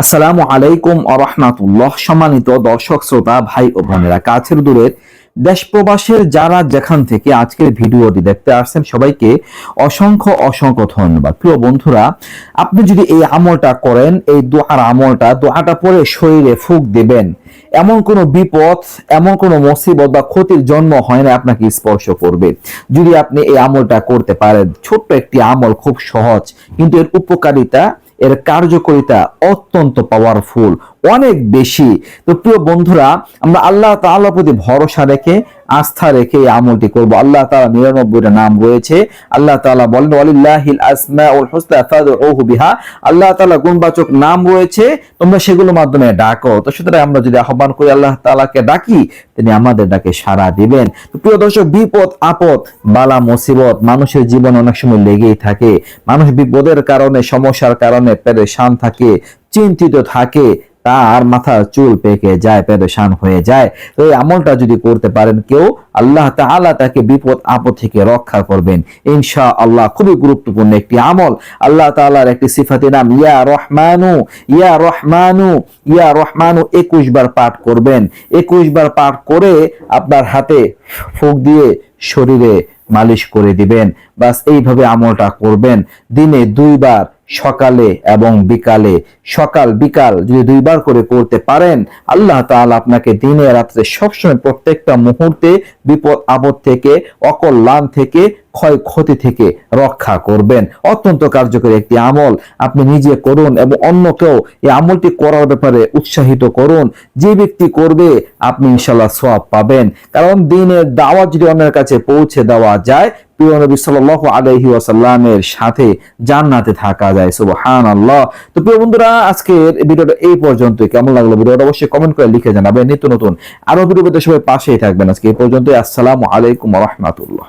আসসালামু আলাইকুম আরহামাতুল্লাহ সম্মানিত দর্শক, শ্রোতা, ভাই ও বোনেরা, কাছের দূরের দেশ প্রবাসের যারা যেখান থেকে আজকের ভিডিওটি দেখতে আসছেন, সবাইকে অসংখ্য অসংখ্য ধন্যবাদ। প্রিয় বন্ধুরা, আপনি যদি এই আমলটা করেন, এই দোয়ার আমলটা, দোয়াটা পরে শরীরে ফুক দেবেন। এমন কোনো বিপদ, এমন কোনো মুসিবত বা ক্ষতির জন্ম হয় না, আপনাকে স্পর্শ করবে। যদি আপনি এই আমলটা করতে পারেন, ছোট্ট একটি আমল খুব সহজ, কিন্তু এর উপকারিতা এর কার্যকারিতা অত্যন্ত পাওয়ারফুল অনেক বেশি। তো প্রিয় বন্ধুরা, আমরা আল্লাহ তাআলার প্রতি ভরসা রেখে, আস্থা রেখে এই আমলটি করব। আল্লাহ তাআলা নিরানব্বইটা নাম রয়েছে। আল্লাহ তাআলা বলেন, ওয়ালিল্লাহিল বিহা। আল্লাহ তাআলা গুণবাচক নাম রয়েছে, তোমরা সেগুলোর মাধ্যমে ডাকো। তো সুতরাং আমরা যদি আহ্বান করি, আল্লাহ তাআলাকে ডাকি, তিনি আমাদের ডাকে সাড়া দিবেন। তো প্রিয় দর্শক, বিপদ, আপদ, বালা, মুসিবত, মানুষের জীবন অনেক সময় লেগেই থাকে। মানুষ বিপদের কারণে, সমস্যার কারণে পেরেশান থাকে, চিন্তিত থাকে। তার মাথার চুল পেকে যায়, পেরেশান হয়ে যায়। তো এই আমলটা যদি করতে পারেন কেউ, আল্লাহ তাআলা তাকে বিপদ আপদ থেকে রক্ষা করবেন। ইনশা আল্লাহ খুবই গুরুত্বপূর্ণ একটি আমল। আল্লাহ তাআলার একটি সিফাতি নাম, ইয়া রহমানু ইয়া রহমানু ইয়া রহমানু একুশ বার পাঠ করবেন। একুশ বার পাঠ করে আপনার হাতে ফুক দিয়ে শরীরে মালিশ করে দিবেন। বাস এইভাবে আমলটা করবেন। দিনে দুইবার সকালে এবং বিকালে। সকাল, বিকাল যদি দুইবার করে করতে পারেন, আল্লাহ তাআলা আপনাকে দিনে রাত্রে সবসময় প্রত্যেকটা মুহূর্তে বিপদ, আপদ থেকে, অকল্যাণ থেকে, ক্ষয়ক্ষতি থেকে রক্ষা করবেন। অত্যন্ত কার্যকরী একটি আমল আপনি নিজে করুন এবং অন্যকেও এই আমলটি করার ব্যাপারে উৎসাহিত করুন। যে ব্যক্তি করবে, আপনি ইনশাল্লাহ সওয়াব পাবেন। কারণ দিনের দাওয়াত যদি অন্যের কাছে পৌঁছে দেওয়া যায় প্রিয় নবী সাল্লাল্লাহু আলহি ওয়াসাল্লামের সাথে জান্নাতে থাকা যায়। সুবহানাল্লাহ। তো প্রিয় বন্ধুরা, আজকের ভিডিওটা এই পর্যন্ত কেমন লাগল ভিডিওটা অবশ্যই কমেন্ট করে লিখে জানাবেন। নিত্য নতুন আরও ভিডিও সবাই পাশেই থাকবেন। আজকে এই পর্যন্ত আসসালামু আলাইকুম রাহমাতুল্লাহ।